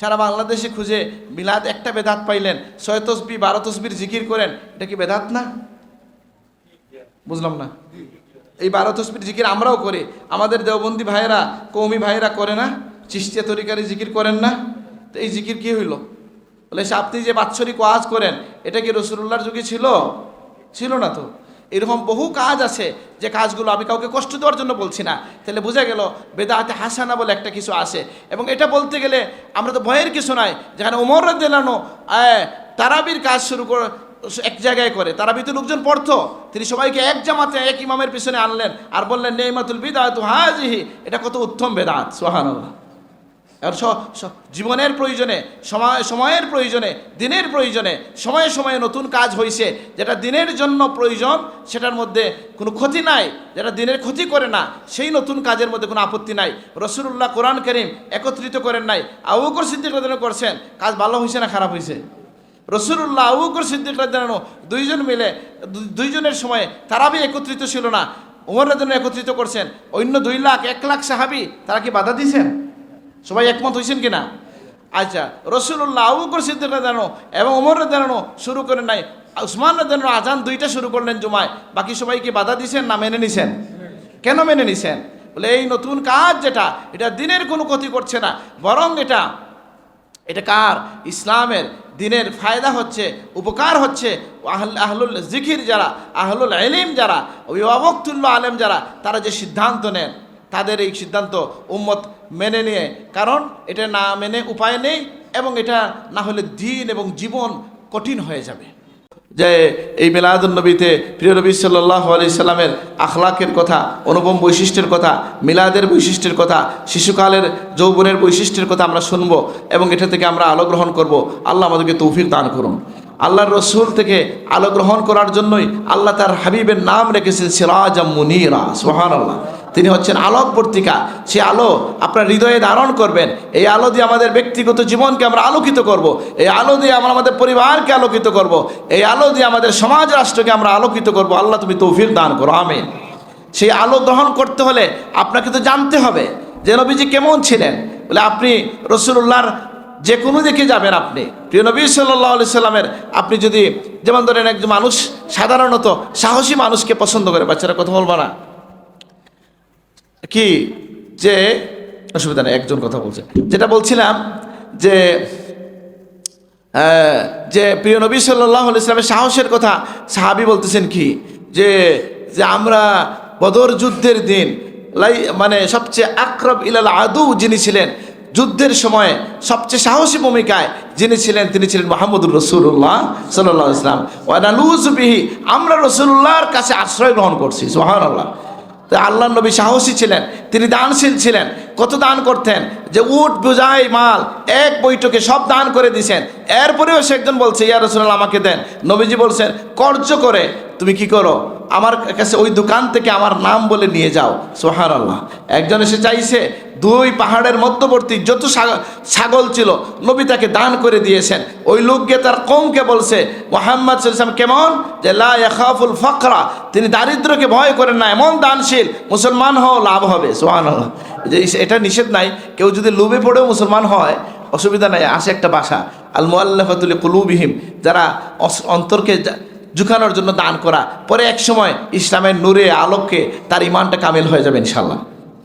সারা বাংলাদেশে খুঁজে মিলাদ একটা বেদাত পাইলেন, ছয় তসবি, বারো তসবির জিকির করেন, এটা কি বেদাত না? বুঝলাম না। এই বারো তসবির জিকির আমরাও করি, আমাদের দেওবন্দি ভাইয়েরা কৌমি ভাইয়েরা করে না? চিস্তিয়া তরিকারি জিকির করেন না? তো এই জিকির কি হইল? বলে আপনি যে বাৎসরিক ওয়াজ করেন, এটা কি রসুল্লাহর যুগে ছিল? ছিল না তো। এরকম বহু কাজ আছে যে কাজগুলো আমি কাউকে কষ্ট দেওয়ার জন্য বলছি না। তাহলে বোঝা গেল বেদাহাতে হাসানা বলে একটা কিছু আছে। এবং এটা বলতে গেলে আমরা তো ভয়ের কিছু নাই। যেখানে ওমর দিলানো তারাবির কাজ শুরু করে, এক জায়গায় করে। তারাবিতে লোকজন পড়তো। তিনি সবাইকে এক জামাতে, এক ইমামের পিছনে আনলেন আর বললেন, নেইমাতুল বিদাত হাজিহি। এটা কত উত্তম বেদাত সোহানুল্লাহ জীবনের প্রয়োজনে, সময়, সময়ের প্রয়োজনে, দিনের প্রয়োজনে, সময়ে সময়ে নতুন কাজ হয়েছে যেটা দিনের জন্য প্রয়োজন, সেটার মধ্যে কোনো ক্ষতি নাই, যেটা দিনের ক্ষতি করে না, সেই নতুন কাজের মধ্যে কোনো আপত্তি নাই। রসুল্লাহ কোরআন করিম একত্রিত করেন নাই আবুকর সিদ্দিক করছেন, কাজ ভালো হয়েছে না খারাপ হয়েছে রসুল্লাহ আবুকর সিদ্দিক দুইজন মিলে দুইজনের সময় তারাবি একত্রিত ছিল না, উমর রাদিয়াল্লাহু একত্রিত করছেন, অন্য দুই লাখ, এক লাখ সাহাবি তারা কি বাধা দিয়েছেন? সবাই একমত হয়েছেন কিনা? আচ্ছা রসুল্লাহ আবুকর সিদ্দিক জানো এবং ওমর জানানো শুরু করে নাই। উসমান জানো আজান দুইটা শুরু করলেন জুমায়। বাকি সবাইকে বাধা দিছেন না মেনে নিছেন? কেন মেনে নিছেন? বলে এই নতুন কাজ যেটা, এটা দিনের কোনো ক্ষতি করছে না। বরং এটা এটা কার? ইসলামের দিনের ফায়দা হচ্ছে, উপকার হচ্ছে। আহল- আহলুল জিকির যারা, আহলুল এলিম যারা, অভিভাবকতুল্য আলেম যারা, তারা যে সিদ্ধান্ত নেন তাদের এই সিদ্ধান্ত উম্মত মেনে নিয়ে। কারণ এটা না মেনে উপায় নেই এবং এটা না হলে দিন এবং জীবন কঠিন হয়ে যাবে। যে এই মিলাদুল নবীতে প্রিয় নবী সাল্লাহ আলি সাল্লামের আখলাকের কথা, অনুপম বৈশিষ্ট্যের কথা, মিলাদের বৈশিষ্ট্যের কথা, শিশুকালের যৌবনের বৈশিষ্ট্যের কথা আমরা শুনব এবং এটা থেকে আমরা আলো গ্রহণ করব। আল্লাহ আমাদেরকে তৌফিক দান করুন। আল্লাহর রসুল থেকে আলো গ্রহণ করার জন্যই আল্লাহ তার হাবিবের নাম রেখেছেন সিরাজ মুনিরা। সোহান আল্লাহ তিনি হচ্ছেন আলোক পত্রিকা। সে আলো আপনার হৃদয়ে ধারণ করবেন। এই আলো দিয়ে আমাদের ব্যক্তিগত জীবনকে আমরা আলোকিত করব। এই আলো দিয়ে আমরা আমাদের পরিবারকে আলোকিত করব। এই আলো দিয়ে আমাদের সমাজ রাষ্ট্রকে আমরা আলোকিত করব। আল্লাহ তুমি তৌফিক দান করো। আমিন। সেই আলো গ্রহণ করতে হলে আপনাকে তো জানতে হবে যে নবীজি কেমন ছিলেন। বলে আপনি রসুল্লাহর যে কোনো দিকে যাবেন আপনি। প্রিয় নবী সাল্লাহ আলি সাল্লামের আপনি যদি যেমন ধরেন একজন মানুষ সাধারণত সাহসী মানুষকে পছন্দ করে। বাচ্চারা কথা বলব না। কি? যে, অসুবিধা নেই, একজন কথা বলছে। যেটা বলছিলাম যে যে প্রিয় নবী সাল্লাহ ইসলামের সাহসের কথা সাহাবি বলতেছেন কি? যে যে আমরা বদর যুদ্ধের দিন, লাই মানে সবচেয়ে আক্রব ইলাল আদু যিনি ছিলেন, যুদ্ধের সময় সবচেয়ে সাহসী ভূমিকায় যিনি ছিলেন, তিনি ছিলেন মোহাম্মদুর রসুল্লাহ সাল্লাহ ইসলাম ওয়ানালুজবিহি আমরা রসুল্লাহর কাছে আশ্রয় গ্রহণ করছি সোহান আল্লাহ তো আল্লাহ নবী সাহসী ছিলেন, তিনি দানশীল ছিলেন। কত দান করতেন? যে উট বোঝাই মাল, এক বৈঠকে সব দান করে দিছেন। এরপরেও সে একজন বলছে ইয়ার রসুল আমাকে দেন। নবীজি বলছেন, কর্য করে, তুমি কি করো? আমার কাছে ওই দোকান থেকে আমার নাম বলে নিয়ে যাও। সোহার আল্লাহ একজন এসে চাইছে, দুই পাহাড়ের মধ্যবর্তী যত ছাগ- ছাগল ছিল, নবী তাকে দান করে দিয়েছেন। ওই লোককে তার কমকে বলছে, মোহাম্মদ সাল্লাম কেমন? যে, লা ইয়াখাফুল ফকরা। তিনি দারিদ্রকে ভয় করেন না, এমন দানশীল। মুসলমান হও, লাভ হবে। সোহান আল্লাহ যে, এটা নিষেধ নাই। কেউ যদি লোভে পড়েও মুসলমান হয়, অসুবিধা নাই। আসে একটা বাসা। আল মুআল্লাফাতুল কুলুবিহিম। যারা অন্তরকে ঝুঁকানোর জন্য দান করা। পরে এক সময় ইসলামের নূরে আলোকে তার ইমানটা কামিল হয়ে যাবে ইনশাল্লাহ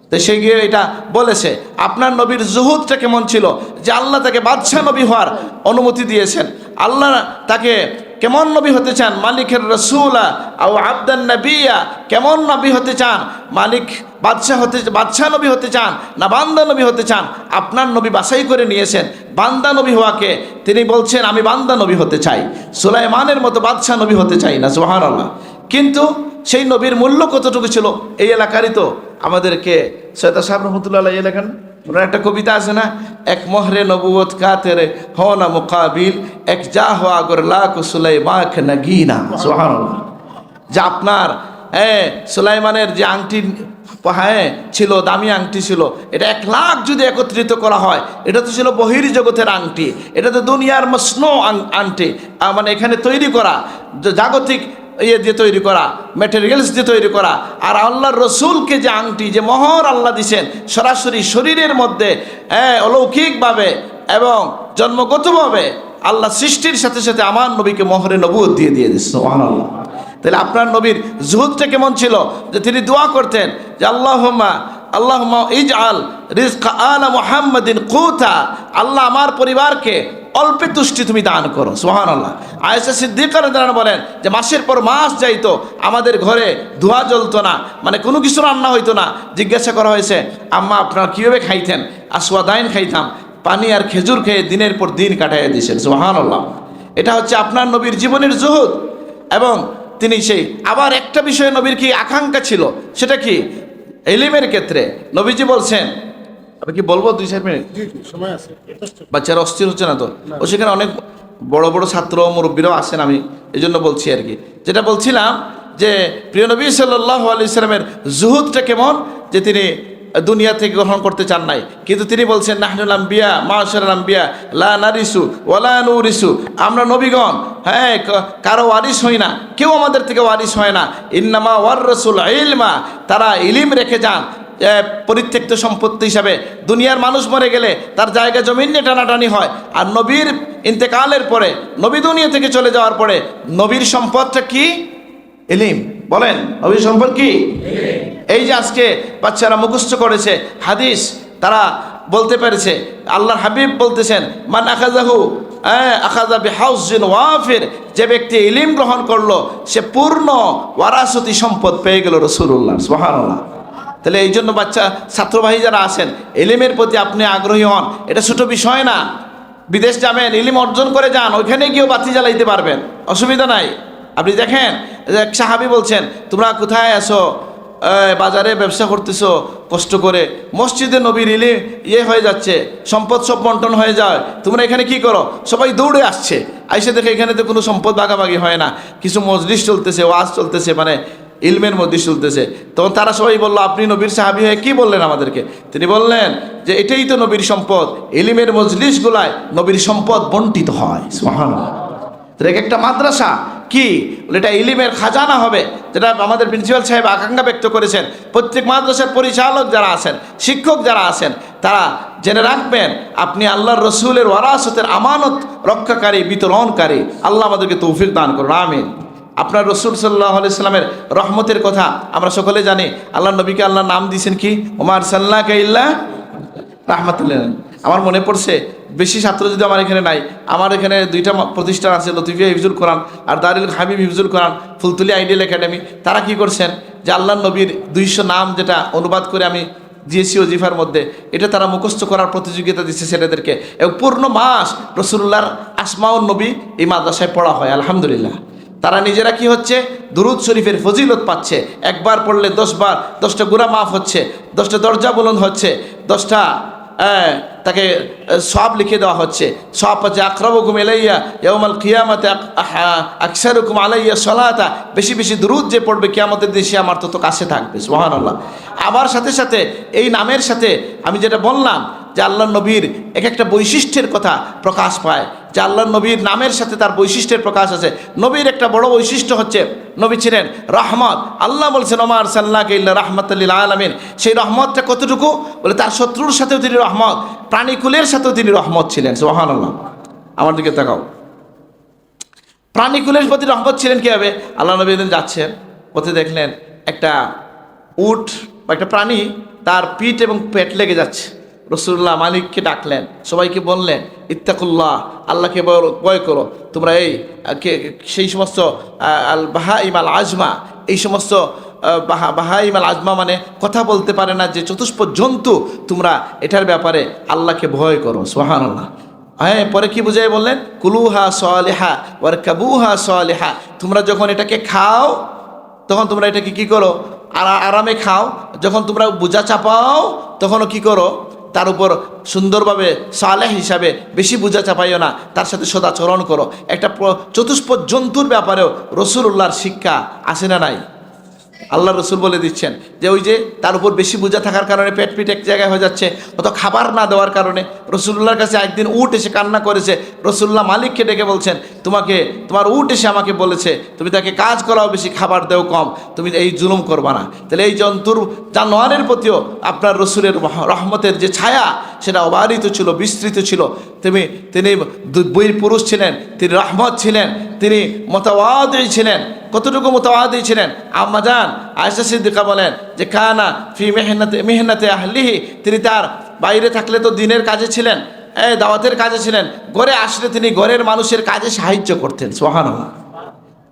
তো সে গিয়ে এটা বলেছে, আপনার নবীর জুহুদটা কেমন ছিল? যে আল্লাহ তাকে বাদশাহ নবী হওয়ার অনুমতি দিয়েছেন। আল্লাহ তাকে কেমন নবী হতে চান? মালিকের রসুলা আও আবদান নবিয়া, কেমন নবী হতে চান? মালিক বাদশাহ হতে, বাদশাহ নবী হতে চান না বান্দা নবী হতে চান, আপনার নবী বাছাই করে নিয়েছেন, বান্দা নবী হওয়াকে তিনি বলছেন, আমি বান্দা নবী হতে চাই। সুলাইমানের মতো বাদশাহ নবী হতে চাই না সোহান আল্লাহ কিন্তু সেই নবীর মূল্য কতটুকু ছিল এই এলাকারই তো আমাদেরকে সৈয়দ সাহেব রহমতুল্লাহ এই এলাকার ওনার একটা কবিতা আছে না, এক মহরে নবুয়ত কাতেরে হো না মুকাবিল, এক যা হো আগর লাখ সুলাই মাখ নগিনা। সুবহানাল্লাহ। যে আপনার হ্যাঁ সুলাইমানের যে আংটি হ্যাঁ ছিল, দামি আংটি ছিল, এটা এক লাখ যদি একত্রিত করা হয়, এটা তো ছিল বহির জগতের আংটি, এটা তো দুনিয়ার মসনো আংটি মানে এখানে তৈরি করা জাগতিক ইয়ে দিয়ে তৈরি করা ম্যাটেরিয়ালস দিয়ে তৈরি করা, আর আল্লাহর রসুলকে যে আংটি, যে মহর আল্লাহ দিছেন, সরাসরি শরীরের মধ্যে হ্যাঁ অলৌকিকভাবে এবং জন্মগতভাবে আল্লাহ সৃষ্টির সাথে সাথে আমার নবীকে মহরে নবুয়ত দিয়ে দিয়ে দিচ্ছে সুবহানাল্লাহ। তাহলে আপনার নবীর জুহুদটা কেমন ছিল? যে তিনি দোয়া করতেন যে আল্লাহমা আল্লাহুম্মা ইজআল রিজকা আলা মুহাম্মাদিন কুতা। আল্লাহ আমার পরিবারকে অল্পে তুষ্টি তুমি দান করো। সোহান আল্লাহ আয়েশা সিদ্দিকার বলেন যে মাসের পর মাস যাইতো, আমাদের ঘরে ধোয়া জ্বলতো না মানে কোনো কিছু রান্না হইতো না। জিজ্ঞাসা করা হয়েছে, আম্মা আপনারা কীভাবে খাইতেন? আসওয়াদাইন খাইতাম, পানি আর খেজুর খেয়ে দিনের পর দিন কাটাইয়া দিয়েছেন। সোহান আল্লাহ এটা হচ্ছে আপনার নবীর জীবনের জুহুদ। এবং তিনি সেই। আবার একটা বিষয়ে নবীর কি আকাঙ্ক্ষা ছিল? সেটা কি? এলিমের ক্ষেত্রে। নবীজি বলছেন আমি কি বলব দুই চার মিনিট? বাচ্চারা অস্থির হচ্ছে না তো? ও সেখানে অনেক বড় বড় ছাত্র মুরব্বীরাও আসেন আমি এই জন্য বলছি আর কি। যেটা বলছিলাম যে প্রিয় নবী সাল্লাহ আলি সাল্লামের জুহুদটা কেমন? যে তিনি দুনিয়া থেকে গ্রহণ করতে চান নাই। কিন্তু তিনি বলছেন, নাহনুল আম্বিয়া মাশাল আম্বিয়া, লা নারিসু ওয়ালা নুরিসু। আমরা নবীগণ হ্যাঁ কারও ওয়ারিস হই না, কেউ আমাদের থেকে ওয়ারিস হয় না। ইন্নামা ওয়ার রসুল ইলমা, তারা ইলিম রেখে যান পরিত্যক্ত সম্পত্তি হিসাবে। দুনিয়ার মানুষ মরে গেলে তার জায়গা জমিন নিয়ে টানাটানি হয়। আর নবীর ইন্তেকালের পরে, নবী দুনিয়া থেকে চলে যাওয়ার পরে, নবীর সম্পদটা কি? এলিম বলেন নবীর সম্পদ কি? এই যে আজকে বাচ্চারা মুখস্থ করেছে হাদিস তারা বলতে পেরেছে আল্লাহর হাবিব বলতেছেন মান আখাজাহু আখাজা ওয়াফির যে ব্যক্তি ইলিম গ্রহণ করল সে পূর্ণ ওয়ারাসতি সম্পদ পেয়ে গেল রসুল্লাহ তাহলে এই জন্য বাচ্চা ছাত্রবাহী যারা আছেন এলিমের প্রতি আপনি আগ্রহী হন এটা ছোট বিষয় না। বিদেশ যাবেন ইলিম অর্জন করে যান ওইখানে গিয়েও বাতি জ্বালাইতে পারবেন অসুবিধা নাই। আপনি দেখেন এক সাহাবি বলছেন তোমরা কোথায় এই, বাজারে ব্যবসা করতেছো কষ্ট করে। মসজিদে নবীর ইলিম ইয়ে হয়ে যাচ্ছে সম্পদ সব বন্টন হয়ে যায়। তোমরা এখানে কি করো? সবাই দৌড়ে আসছে। আইসে দেখে এখানে তো কোনো সম্পদ ভাগাভাগি হয় না। কিছু মজলিস চলতেছে ওয়াজ চলতেছে মানে ইলমের মধ্যে চলতেছে। তখন তারা সবাই বলল আপনি নবীর সাহাবি হয়ে কি বললেন আমাদেরকে? তিনি বললেন যে এটাই তো নবীর সম্পদ। ইলিমের মজলিসগুলায় নবীর সম্পদ বন্টিত হয়। এক একটা মাদ্রাসা কি? এটা ইলিমের খাজানা হবে। যেটা আমাদের প্রিন্সিপাল সাহেব আকাঙ্ক্ষা ব্যক্ত করেছেন। প্রত্যেক মাদ্রাসার পরিচালক যারা আছেন, শিক্ষক যারা আছেন, তারা জেনে রাখবেন, আপনি আল্লাহর রসুলের ওয়ারাসতের আমানত রক্ষাকারী, বিতরণকারী। আল্লাহ আমাদেরকে তৌফিক দান করুন, আমিন। আপনার রসুল সাল্লাহ ইসলামের রহমতের কথা আমরা সকলে জানি। আল্লাহ নবীকে আল্লাহ নাম দিয়েছেন কি? ওমার সাল্লাহ ইল্লা রাহমাতুল্লাহ আমার মনে পড়ছে বেশি ছাত্র যদি আমার এখানে নাই, আমার এখানে দুইটা প্রতিষ্ঠান আছে, লতিফিয়া হিফজুল কোরআন আর দারুল হাবিব হিফজুল কোরআন, ফুলতুলি আইডিয়াল একাডেমি। তারা কি করছেন? যে আল্লাহ নবীর দুইশো নাম যেটা অনুবাদ করে আমি দিয়েছি ওজিফার মধ্যে, এটা তারা মুখস্থ করার প্রতিযোগিতা দিচ্ছে ছেলেদেরকে। এবং পূর্ণ মাস রসুল্লাহর আসমাউন নবী এই মাদ্রাসায় পড়া হয়, আলহামদুলিল্লাহ। তারা নিজেরা কি হচ্ছে? দুরুদ শরীফের ফজিলত পাচ্ছে। একবার পড়লে দশবার, দশটা গুণা মাফ হচ্ছে, দশটা দরজা বুলন্দ হচ্ছে, দশটা তাকে সব লিখে দেওয়া হচ্ছে। সব হচ্ছে আক্রব হুকুম এলাইয়া ইয়মাল কিয়ামতে আকসারুকুম আলাইয়া সলাতা। বেশি বেশি দ্রুত যে পড়বে কিয়ামতের দেশে আমার তত কাছে থাকবে, সুবহানাল্লাহ। আবার সাথে সাথে, এই নামের সাথে আমি যেটা বললাম যে আল্লাহ নবীর এক একটা বৈশিষ্ট্যের কথা প্রকাশ পায়, যে আল্লাহ নবীর নামের সাথে তার বৈশিষ্ট্যের প্রকাশ আছে। নবীর একটা বড় বৈশিষ্ট্য হচ্ছে, নবী ছিলেন রহমত। আল্লাহ বলছেন, ওমার সাল্লাহ ইল্লা রহমতুল্লিল আলমিন। সেই রহমতটা কতটুকু? বলে, তার শত্রুর সাথেও তিনি রহমত, প্রাণীকুলের সাথেও তিনি রহমত ছিলেন। সোহান আল্লাহ আমার দিকে তাকাও। প্রাণীকুলের প্রতি রহমত ছিলেন কীভাবে? আল্লাহ নবী যাচ্ছেন, পথে দেখলেন একটা উট বা একটা প্রাণী তার পিঠ এবং পেট লেগে যাচ্ছে। রসুল্লাহ মালিককে ডাকলেন, সবাইকে বললেন, ইত্তাকুল্লাহ, আল্লাহকে ভয় করো। তোমরা এই সেই সমস্ত আল বাহা ইমাল আজমা, এই সমস্ত বাহা বাহা ইমাল আজমা মানে কথা বলতে পারে না, যে চতুষ্প জন্তু, তোমরা এটার ব্যাপারে আল্লাহকে ভয় করো। সোহানুল্লাহ হ্যাঁ পরে কি বুঝাই বললেন? কুলুহা সলেহা ওয়ার কাবুহা সলেহা। তোমরা যখন এটাকে খাও, তখন তোমরা এটাকে কি করো? আরা- আরামে খাও। যখন তোমরা বোঝা চাপাও, তখনও কি করো? তার উপর সুন্দরভাবে সালেহ হিসাবে বেশি বোঝা চাপাইও না, তার সাথে সদাচরণ করো। একটা চতুষ্প জন্তুর ব্যাপারেও রসুল্লাহর শিক্ষা আসে না নাই? আল্লাহ রসুল বলে দিচ্ছেন যে ওই যে তার উপর বেশি বোঝা থাকার কারণে পেট পিট এক জায়গায় হয়ে যাচ্ছে অত খাবার না দেওয়ার কারণে। রসুল্লাহর কাছে একদিন উট এসে কান্না করেছে। রসুল্লাহ মালিককে ডেকে বলছেন, তোমাকে, তোমার উট এসে আমাকে বলেছে, তুমি তাকে কাজ করাও বেশি, খাবার দেও কম, তুমি এই জুলুম করবা না। তাহলে এই জন্তুর জানোয়ারের প্রতিও আপনার রসুলের রহমতের যে ছায়া, সেটা অবারিত ছিল, বিস্তৃত ছিল। তুমি, তিনি বীর পুরুষ ছিলেন, তিনি রহমত ছিলেন, তিনি মতওয়াদি ছিলেন। কতটুকু মোতাবাদি ছিলেন? আম্মাজান আয়সা সিদ্দিকা বলেন যে, কানা ফি মেহনতে মেহনতে আহলিহি তিনি তার বাইরে থাকলে তো দিনের কাজে ছিলেন এ দাওয়াতের কাজে ছিলেন। ঘরে আসলে তিনি ঘরের মানুষের কাজে সাহায্য করতেন সোহান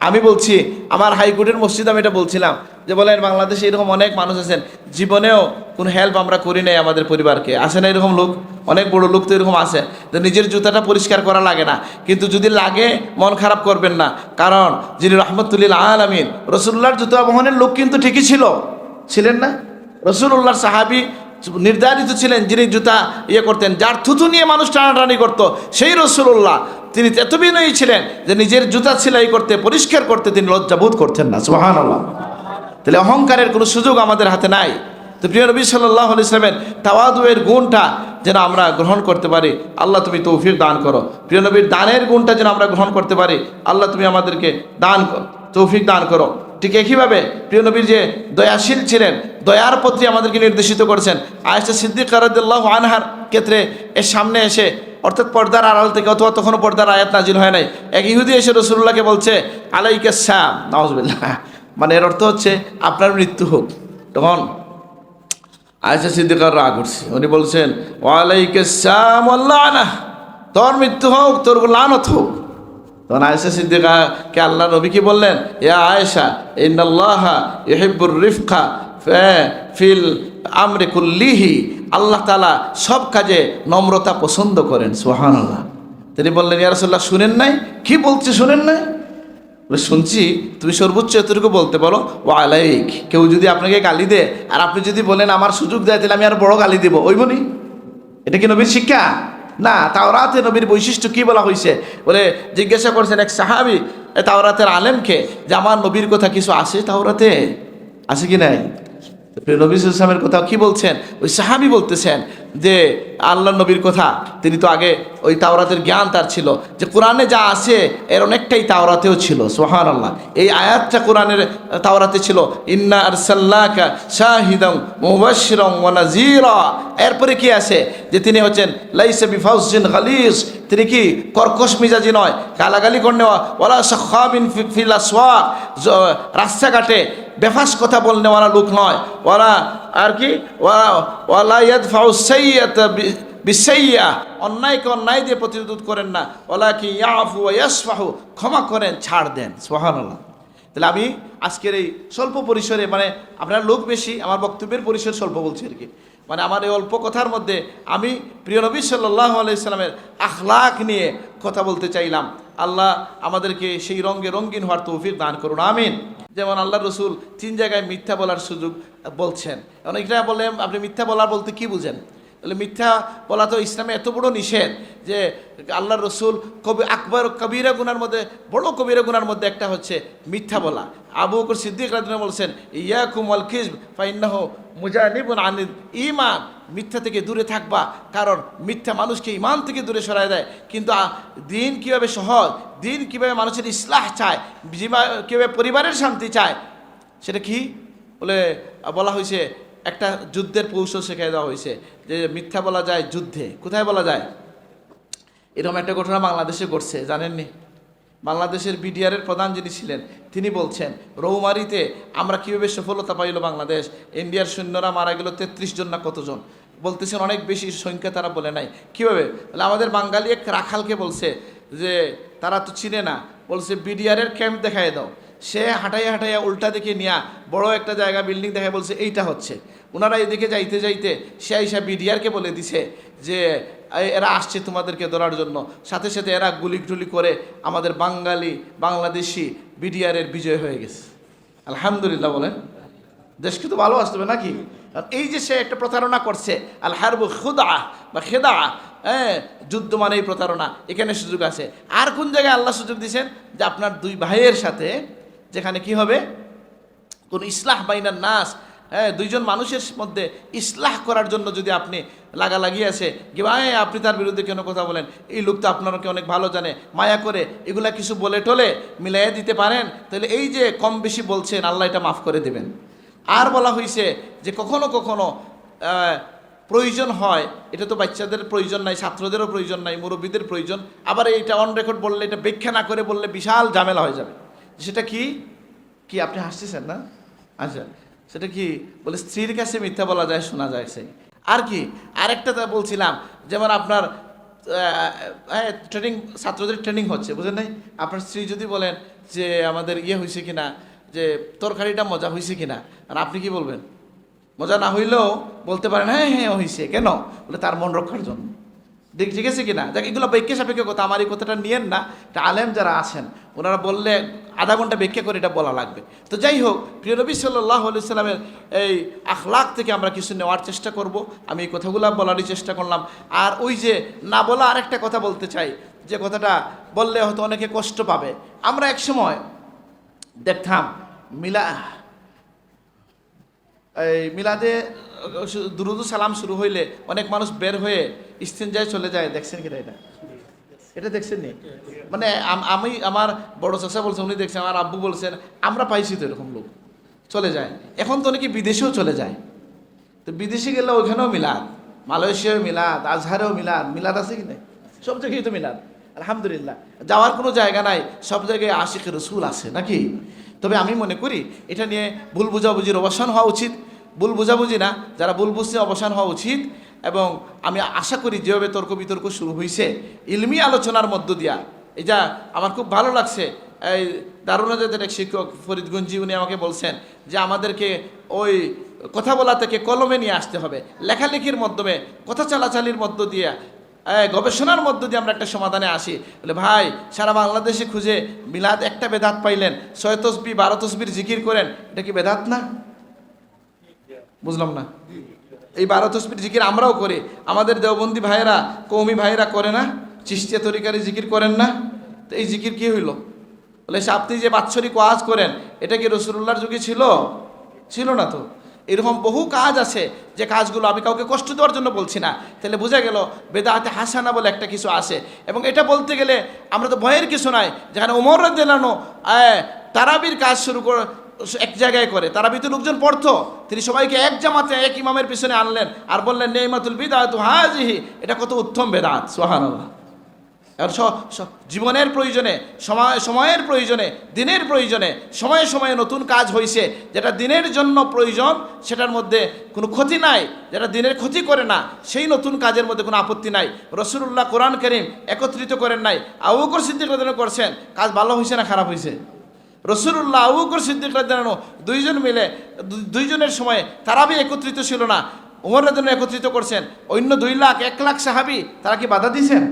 আমি বলছি, আমার হাইকোর্টের মসজিদ আমি এটা বলছিলাম, যে বলেন বাংলাদেশে এরকম অনেক মানুষ আছেন, জীবনেও কোনো হেল্প আমরা করি নাই আমাদের পরিবারকে। আসে না এরকম লোক? অনেক বড় লোক তো এরকম আছে, যে নিজের জুতাটা পরিষ্কার করা লাগে না। কিন্তু যদি লাগে, মন খারাপ করবেন না। কারণ যিনি রহমতুল্লিল আলমিন, রসুল্লাহর জুতা বহনের লোক কিন্তু ঠিকই ছিল। ছিলেন না? রসুল্লাহর সাহাবি নির্ধারিত ছিলেন যিনি জুতা ইয়ে করতেন, যার থুতু নিয়ে মানুষ টানাটানি করতো, সেই রসুল্লাহ। তিনি এত বিনয়ী ছিলেন যে নিজের জুতা সেলাই করতে, পরিষ্কার করতে তিনি লজ্জাবোধ করতেন না সোহান সুহান তাহলে অহংকারের কোনো সুযোগ আমাদের হাতে নাই। তো প্রিয় নবী সাল্লাহ ইসলামের তাওয়াদুয়ের গুণটা যেন আমরা গ্রহণ করতে পারি, আল্লাহ তুমি তৌফিক দান করো। প্রিয় নবীর দানের গুণটা যেন আমরা গ্রহণ করতে পারি, আল্লাহ তুমি আমাদেরকে দান তৌফিক দান করো। ঠিক একইভাবে প্রিয় নবীর যে দয়াশীল ছিলেন, দয়ার প্রতি আমাদেরকে নির্দেশিত করেছেন। আয়েশা সিদ্দিক রাদিয়াল্লাহু আনহার ক্ষেত্রে এর সামনে এসে, অর্থাৎ পর্দার আড়াল থেকে অথবা তখনও পর্দার আয়াত নাজিল হয় নাই। এক ইহুদি এসে রসুল্লাহকে বলছে, আলাইকে শ্যাম নওয়াজবিল্লাহ মানে এর অর্থ হচ্ছে, আপনার মৃত্যু হোক। তখন আয়েশা সিদ্দিকার রাগ উঠছে উনি বলছেন, ওয়ালাইকে শ্যাম আল্লাহ তোর মৃত্যু হোক, তোর লানত হোক। তখন আয়েশা সিদ্দিকাকে আল্লাহ নবী কি বললেন? ইয়া আয়েশা, ইন্নাল্লাহ ইহিব্বুর রিফকা ফিল আমরে কুল্লিহি। আল্লাহ তালা সব কাজে নম্রতা পছন্দ করেন সোহান আল্লাহ তিনি বললেন, ইয়া রাসূলুল্লাহ, শুনেন নাই? কি বলছে, শুনেন নাই? শুনছি, তুমি সর্বোচ্চ এতটুকু বলতে পারো ও আলাইক। কেউ যদি আপনাকে গালি দেয়, আর আপনি যদি বলেন, আমার সুযোগ দেয়, তাহলে আমি আর বড় গালি দেবো। ওই বলি। এটা কি নবীর শিক্ষা? না, তাওরাতে নবীর বৈশিষ্ট্য কি বলা হয়েছে বলে জিজ্ঞাসা করছেন এক সাহাবি তাওরাতের আলেমকে যে আমার নবীর কথা কিছু আছে তাওরাতে? আছে কি নাই? নবী ইসলামের কথা কি বলছেন? ওই সাহাবি বলতেছেন যে আল্লাহ নবীর কথা। তিনি তো আগে ওই তাওরাতের জ্ঞান তার ছিল। যে কোরআনে যা আছে, এর অনেকটাই তাওরাতেও ছিল। সোহান আল্লাহ এই আয়াতটা কোরআনের তাওরাতে ছিল। ইন্না আরসাল্লাকা শাহিদং মুবাশশিরং ওয়া নাযীরা। এরপরে কি আছে? যে তিনি হচ্ছেন, লাইসা বিফাউজিন গালিস তিনি কি কর্কশ মিজাজি নয়, গালাগালি করনে ওয়ালা সাখাবিন ফি- ফিল জ- রাস্তাঘাটে বেফাস কথা বলনেওয়ালা লোক নয়। ওরা আর কি? ওয়া ওয়ালা ইয়াদফাউ সাইয়্যাতা বি- বিসাইয়া অন্যায়কে অন্যায় দিয়ে প্রতিরোধ করেন না। ওলা কি ইয়াফু ইয়াসফাহু, ক্ষমা করেন, ছাড় দেন। সুবহানাল্লাহ। তাহলে আমি আজকের এই স্বল্প পরিসরে মানে আপনার লোক বেশি, আমার বক্তব্যের পরিসর স্বল্প বলছি আর কি। মানে আমার এই অল্প কথার মধ্যে আমি প্রিয় নবী সাল্লাহ আলাইসাল্লামের আখলাক নিয়ে কথা বলতে চাইলাম। আল্লাহ আমাদেরকে সেই রঙ্গে রঙ্গিন হওয়ার তৌফিক দান করুন, আমিন। যেমন আল্লাহ রসুল তিন জায়গায় মিথ্যা বলার সুযোগ বলছেন। এখন এটা বললেন, আপনি মিথ্যা বলার বলতে কি বুঝেন? তাহলে মিথ্যা বলা তো ইসলামে এত বড় নিষেধ যে আল্লাহ রসুল কবি আকবর কবিরা গুনার মধ্যে, বড় কবিরা গুনার মধ্যে একটা হচ্ছে মিথ্যা বলা। আবু বকর সিদ্দিক বলছেন ইয়া কুমল খিজব ফাইন্নাহ মুজানিবুন আনিদ ইমান মিথ্যা থেকে দূরে থাকবা, কারণ মিথ্যা মানুষকে ইমান থেকে দূরে সরায় দেয়। কিন্তু দিন কীভাবে সহজ, দিন কীভাবে মানুষের ইসলাহ চায় কীভাবে পরিবারের শান্তি চায়, সেটা কি বলে, বলা হয়েছে একটা যুদ্ধের কৌশল শেখাই দেওয়া হয়েছে যে মিথ্যা বলা যায় যুদ্ধে। কোথায় বলা যায়? এরকম একটা ঘটনা বাংলাদেশে ঘটছে, জানেননি? বাংলাদেশের বিডিআরের প্রধান যিনি ছিলেন, তিনি বলছেন, রৌমারিতে আমরা কীভাবে সফলতা পাইল বাংলাদেশ? ইন্ডিয়ার সৈন্যরা মারা গেল তেত্রিশ জন না কতজন? বলতেছেন, অনেক বেশি সংখ্যা তারা বলে নাই। কীভাবে? বলে আমাদের বাঙালি এক রাখালকে বলছে যে, তারা তো চিনে না। বলছে বিডিআরের ক্যাম্প দেখায় দাও। সে হাঁটাইয়া হাঁটাইয়া উল্টা দিকে নিয়া বড় একটা জায়গা বিল্ডিং দেখায়, বলছে, এইটা হচ্ছে। ওনারা এদিকে যাইতে যাইতে সে আইসা বিডিআরকে বলে দিছে যে এরা আসছে তোমাদেরকে ধরার জন্য। সাথে সাথে এরা গুলি টুলি করে আমাদের বাঙালি, বাংলাদেশি বিডিআরের বিজয় হয়ে গেছে। আলহামদুলিল্লাহ বলেন। দেশকে তো ভালো আসতে হবে নাকি? এই যে সে একটা প্রতারণা করছে, আল হারবু খুদা বা খেদা হ্যাঁ যুদ্ধ মানে এই প্রতারণা, এখানে সুযোগ আছে। আর কোন জায়গায় আল্লাহ সুযোগ দিয়েছেন? যে আপনার দুই ভাইয়ের সাথে যেখানে কি হবে? কোন ইসলাহ বাইনার নাস হ্যাঁ দুইজন মানুষের মধ্যে ইসলাহ করার জন্য যদি আপনি লাগালাগি আছে কি ভাই আপনি তার বিরুদ্ধে কেন কথা বলেন? এই লোক তো আপনারকে অনেক ভালো জানে, মায়া করে এগুলা কিছু বলে টলে, মিলাইয়া দিতে পারেন? তাহলে এই যে কম বেশি বলছেন, আল্লাহ এটা মাফ করে দেবেন। আর বলা হয়েছে যে কখনো কখনো প্রয়োজন হয়, এটা তো বাচ্চাদের প্রয়োজন নাই, ছাত্রদেরও প্রয়োজন নাই, মুরব্বীদের প্রয়োজন, আবার এইটা অন রেকর্ড বললে, এটা ব্যাখ্যা না করে বললে বিশাল ঝামেলা হয়ে যাবে। সেটা কি? কি আপনি হাসতেছেন না? আচ্ছা সেটা কি বলে স্ত্রীর কাছে মিথ্যা বলা যায়, শোনা যায় সেই। আর কি? আরেকটা তা বলছিলাম, যেমন আপনার ট্রেনিং ছাত্রদের ট্রেনিং হচ্ছে বুঝলেন নাই? আপনার স্ত্রী যদি বলেন যে আমাদের ইয়ে হয়েছে কিনা, যে তরকারিটা মজা হয়েছে কিনা, আর আপনি কি বলবেন? মজা না হইলেও বলতে পারেন হ্যাঁ হ্যাঁ হয়েছে কেন? বলে, তার মন রক্ষার জন্য। দেখ, ঠিক আছে কিনা? দেখ এগুলো ব্যাখ্যা সাপেক্ষে কথা, আমার এই কথাটা নিয়েন না। আলেম যারা আছেন ওনারা বললে আধা ঘণ্টা ব্যাখ্যা করে এটা বলা লাগবে। তো যাই হোক, প্রিয় নবী সাল্লাহ আলি সাল্লামের এই আখলাক থেকে আমরা কিছু নেওয়ার চেষ্টা করব। আমি এই কথাগুলো বলারই চেষ্টা করলাম। আর ওই যে না বলা আরেকটা কথা বলতে চাই, যে কথাটা বললে হয়তো অনেকে কষ্ট পাবে। আমরা এক সময় দেখতাম মিলা, এই মিলাদে দুরুদ সালাম শুরু হইলে অনেক মানুষ বের হয়ে ইস্তেঞ্জায় চলে যায়, দেখছেন কিনা এটা? এটা দেখছেন নি মানে আমি আমার বড় চাষা বলছেন, উনি দেখছেন, আমার আব্বু বলছেন, আমরা পাইছি তো এরকম লোক। চলে যায়। এখন তো নাকি বিদেশেও চলে যায়? তো বিদেশে গেলে ওখানেও মিলাদ, মালয়েশিয়াও মিলাদ, আজহারেও মিলাদ মিলাদ আছে কি নাই? সব জায়গায় তো মিলাদ। আলহামদুলিল্লাহ। যাওয়ার কোনো জায়গা নাই, সব জায়গায় আশিক রসুল আছে নাকি? তবে আমি মনে করি, এটা নিয়ে ভুল বুঝাবুঝির অবসান হওয়া উচিত। ভুল বুঝাবুঝি না, যারা ভুল বুঝছে অবসান হওয়া উচিত। এবং আমি আশা করি যেভাবে তর্ক বিতর্ক শুরু হয়েছে ইলমি আলোচনার মধ্য দিয়া এটা আমার খুব ভালো লাগছে, এই দারুণাজাদের এক শিক্ষক ফরিদগঞ্জি উনি আমাকে বলছেন যে আমাদেরকে ওই কথা বলা থেকে কলমে নিয়ে আসতে হবে, লেখালেখির মাধ্যমে, কথা চালাচালির মধ্য দিয়ে গবেষণার মধ্য দিয়ে আমরা একটা সমাধানে আসি। বলে, ভাই, সারা বাংলাদেশে খুঁজে মিলাদ একটা বেদাত পাইলেন, ছয় তসবি, বারো তসবির জিকির করেন, এটা কি বেদাত না? বুঝলাম না। এই বারো জিকির আমরাও করি। আমাদের দেওবন্দি ভাইয়েরা, কৌমি ভাইয়েরা করে না? চিস্তিয়া তরিকারি জিকির করেন না? তো এই জিকির কি হইল? বলে আপনি যে বাৎসরিক ওয়াজ করেন, এটা কি রসুল্লাহর যুগে ছিল? ছিল না তো। এরকম বহু কাজ আছে, যে কাজগুলো আমি কাউকে কষ্ট দেওয়ার জন্য বলছি না। তাহলে বোঝা গেল বেদাহাতে হাসানা বলে একটা কিছু আছে। এবং এটা বলতে গেলে আমরা তো ভয়ের কিছু নাই। যেখানে ওমর দিলানো তারাবির কাজ শুরু করে এক জায়গায় করে। তারা তারাবিতে লোকজন পড়তো। তিনি সবাইকে এক জামাতে, এক ইমামের পিছনে আনলেন আর বললেন, নেইমাতুল বিদাত হাজিহি। এটা কত উত্তম বেদাত সোহানাল্লাহ আর স- স- জীবনের প্রয়োজনে, সময় সময়ের প্রয়োজনে, দিনের প্রয়োজনে, সময়ে সময়ে নতুন কাজ হয়েছে যেটা দিনের জন্য প্রয়োজন, সেটার মধ্যে কোনো ক্ষতি নাই। যেটা দিনের ক্ষতি করে না, সেই নতুন কাজের মধ্যে কোনো আপত্তি নাই। রসুল্লাহ কোরআন করিম একত্রিত করেন নাই। আবুকর সিদ্দিক করছেন, কাজ ভালো হয়েছে না খারাপ হয়েছে রসুল্লাহ আবুকর সিদ্দিক রাদিয়াল্লাহু দুইজন মিলে দুইজনের সময় তারাবি একত্রিত ছিল না। উমর রাদিয়াল্লাহু একত্রিত করছেন। অন্য দুই লাখ, এক লাখ সাহাবি, তারা কি বাধা দিয়েছেন?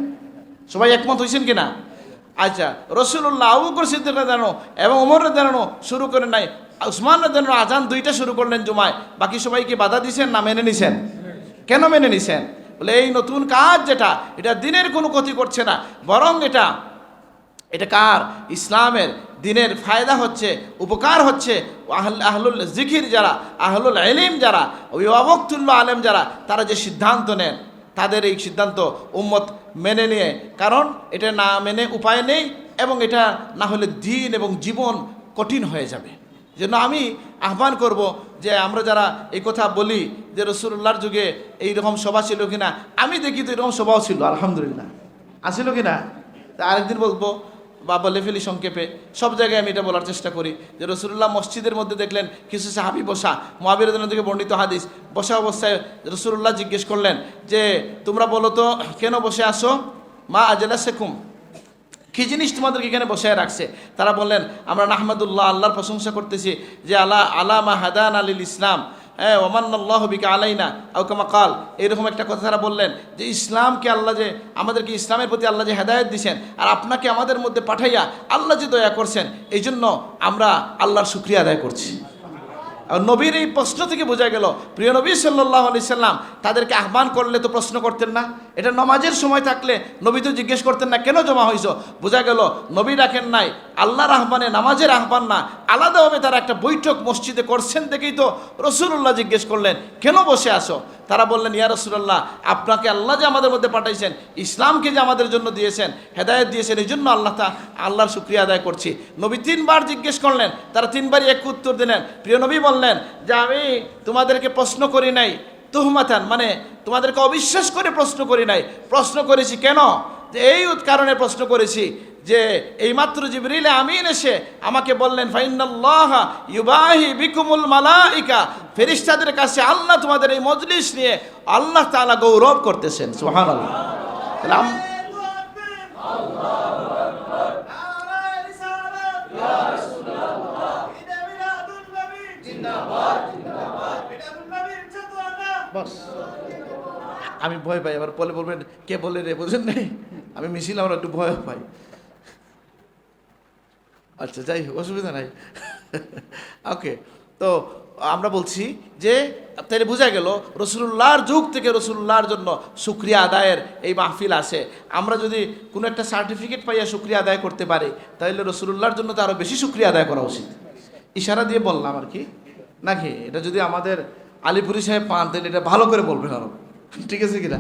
সবাই একমত হয়েছেন কিনা? আচ্ছা রসুল্লাহ আবু বকর সিদ্দিক জানো এবং ওমর জানো শুরু করে নাই। উসমান জানো আজান দুইটা শুরু করলেন জুমায়। বাকি সবাই কি বাধা দিছেন না মেনে নিছেন? কেন মেনে নিছেন? বলে এই নতুন কাজ যেটা, এটা দিনের কোনো ক্ষতি করছে না। বরং এটা এটা কার? ইসলামের দিনের ফায়দা হচ্ছে, উপকার হচ্ছে, আহল- আহলুল জিকির যারা, আহলুল এলিম যারা অভিভাবকতুল্য আলেম যারা, তারা যে সিদ্ধান্ত নেন, তাদের এই সিদ্ধান্ত উম্মত মেনে নিয়ে, কারণ এটা না মেনে উপায় নেই এবং এটা না হলে দিন এবং জীবন কঠিন হয়ে যাবে। জন্য আমি আহ্বান করব যে আমরা যারা এই কথা বলি যে রসুল্লাহর যুগে এইরকম সভা ছিল কিনা, আমি দেখি তো এরকম সভাও ছিল, আলহামদুলিল্লাহ। আছিল কিনা? আরেকদিন বলব বা বলে ফেলি সংক্ষেপে সব জায়গায় আমি এটা বলার চেষ্টা করি যে রসুল্লাহ মসজিদের মধ্যে দেখলেন কিছু সাহাবি বসা মহাবীর থেকে বর্ণিত হাদিস। বসা অবস্থায় রসুল্লাহ জিজ্ঞেস করলেন যে, তোমরা বলো তো, কেন বসে আসো মা আজেলা শেখুম কি জিনিস তোমাদেরকে এখানে বসে রাখছে? তারা বললেন, আমরা নাহমাদুল্লাহ আল্লাহর প্রশংসা করতেছি যে, আল্লাহ আলামা হাদান আলিল ইসলাম। হ্যাঁ ওমান্নাল্লাহ বিকা আলাইনা। আউকামা কাল, এরকম একটা কথা তারা বললেন যে ইসলামকে আল্লাহ যে, আমাদেরকে ইসলামের প্রতি আল্লাহ যে হেদায়ত দিছেন আর আপনাকে আমাদের মধ্যে পাঠাইয়া আল্লাহ যে দয়া করছেন এই জন্য আমরা আল্লাহর শুক্রিয়া আদায় করছি। আর নবীর এই প্রশ্ন থেকে বোঝা গেল, প্রিয় নবী সাল্লাহ আলি সাল্লাম তাদেরকে আহ্বান করলে তো প্রশ্ন করতেন না। এটা নমাজের সময় থাকলে নবী তো জিজ্ঞেস করতেন না, কেন জমা হয়েছ বোঝা গেল, নবী রাখেন নাই, আল্লাহর আহ্বানে নামাজের আহ্বান না আলাদাভাবে তারা একটা বৈঠক মসজিদে করছেন দেখেই তো রসুল্লাহ জিজ্ঞেস করলেন, কেন বসে আসো তারা বললেন, ইয়া রসুল্লাহ আপনাকে আল্লাহ যে আমাদের মধ্যে পাঠাইছেন, ইসলামকে যে আমাদের জন্য দিয়েছেন, হেদায়ত দিয়েছেন, এই জন্য আল্লাহ তা, আল্লাহর শুক্রিয়া আদায় করছি। নবী তিনবার জিজ্ঞেস করলেন, তারা তিনবারই এক উত্তর দিলেন। প্রিয় নবী বললেন, যে আমি তোমাদেরকে প্রশ্ন করি নাই, তুহমাতান মানে তোমাদেরকে অবিশ্বাস করে প্রশ্ন করি নাই। প্রশ্ন করেছি, কেন? এই কারণে প্রশ্ন করেছি যে এই এইমাত্র জিবরিল আমিন এসে আমাকে বললেন ফাইনাল্লাহ ইউবাহি বিকুমুল মালাইকা। ফেরিস্তাদের কাছে আল্লাহ তোমাদের এই মজলিস নিয়ে আল্লাহ তাআলা গৌরব করতেছেন তাহলে আমি ভয় পাই আবার বলে বলবেন কে বলে রে বুঝেন নাই? আমি মিছিল আমার একটু ভয় পাই। আচ্ছা যাই হোক, অসুবিধা নাই। ওকে তো আমরা বলছি যে তাহলে বোঝা গেল রসুল্লাহর যুগ থেকে রসুল্লাহর জন্য সুক্রিয়া আদায়ের এই মাহফিল আসে আমরা যদি কোনো একটা সার্টিফিকেট পাইয়া সুক্রিয়া আদায় করতে পারি তাহলে রসুল্লাহর জন্য তো আরও বেশি সুক্রিয়া আদায় করা উচিত। ইশারা দিয়ে বললাম আর কি। নাকি? এটা যদি আমাদের আলিপুরি সাহেব পান তাহলে এটা ভালো করে বলবেন আরও। ঠিক আছে কিনা?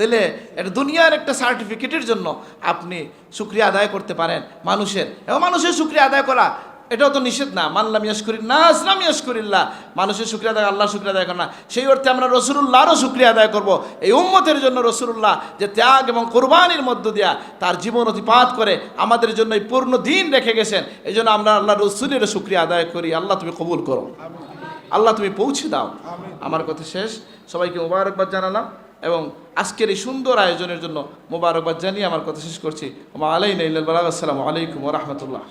তাহলে এটা দুনিয়ার একটা সার্টিফিকেটের জন্য আপনি সুক্রিয়া আদায় করতে পারেন মানুষের। এবং মানুষের সুক্রিয়া আদায় করা এটাও তো নিষেধ না। মানলাম ইয়াসকুরিন না আসলাম ইয়াসকুরিল্লাহ মানুষের শুক্রিয়া আদায় আল্লাহ শুক্রিয়া আদায় করে না। সেই অর্থে আমরা রসুল্লাহরও শুক্রিয়া আদায় করব। এই উম্মতের জন্য রসুল্লাহ যে ত্যাগ এবং কোরবানির মধ্য দিয়া তার জীবন অতিপাত করে আমাদের জন্য এই পূর্ণ দিন রেখে গেছেন এই জন্য আমরা আল্লাহ রসুলের শুক্রিয়া আদায় করি। আল্লাহ তুমি কবুল করো। আল্লাহ তুমি পৌঁছে দাও। আমার কথা শেষ। সবাইকে মোবারকবাদ জানালাম। এবং আজকের এই সুন্দর আয়োজনের জন্য মোবারকবাদ জানিয়ে আমার কথা শেষ করছি। আলাইন আসসালামু আলাইকুম রহমতুল্লাহ।